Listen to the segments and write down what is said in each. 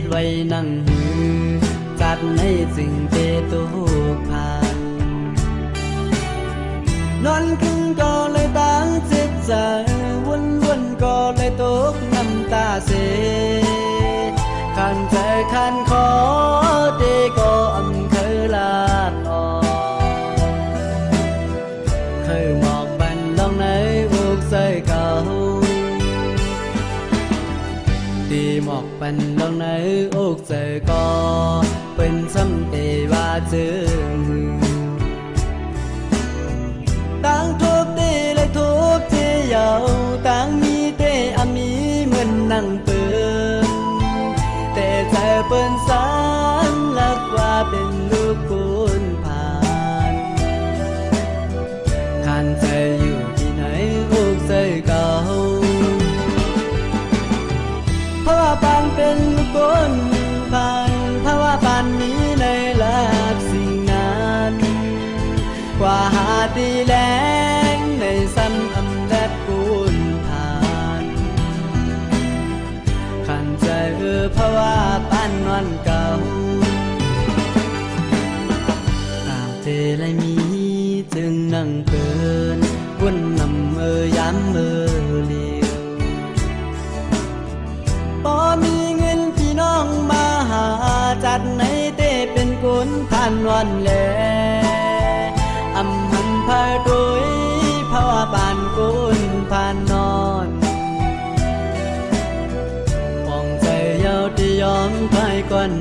ดไว้นั่งหือจัดในสิ่งเจตุพันนอนขึ้นก็เลยตั้งจิตใจ ปันลงในอกเจอก็เป็นซ้ำเตว่าจึงตั้งทุบตีและทุบเที่ยาวตั้งมีเตอามีเหมือนนั่งเปืนแต่ใจเปิ้นสารลักว่าเป็นลูกกู ราะว่าปานเป็นคนผ่านเพราะว่าปานนี้ในลักสิ่งนั้นกว่าหาตีแรงในซ้ำอำแลบกุนผ่านขันใจเออเพราะว่าปานนอนเก่าตามเทเลยมีจึงนั่งเปินวนนำเออย้ำเออเลี ยวพอมีเงินพี่น้องมาหาจัดในเต้เป็นกุนท่านวันแลอำหันพาดุยเพาว่าบ้านกุนพานนอนปองใจยาวที่ยอมไปก่อน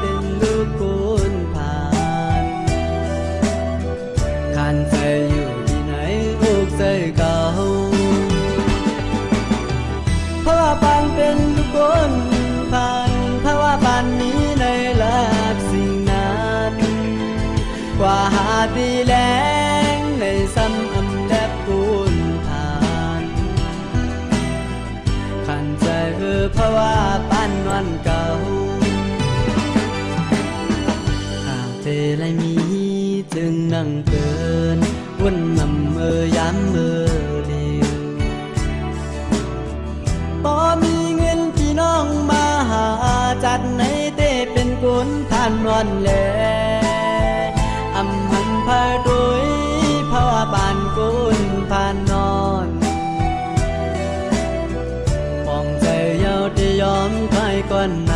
เป็นลูกคุณผ่านคันใจอยู่ที่ไหนอกใจเก่าเพราะว่าปานเป็นลูกคนผ่านเพราะว่าปานนี้ในลักสิ่งนั้นกว่าหาดีแล้ว 来ยมีจึงนั่งเมื่ำเดียวบ่มีเงินพี่น้องมาหาจัดในเตเป็นกุนท่านวันแลอำมันพาโดยพาวบานกนผ่านนอนปองใจเยาที่ยอมคายก่อนนา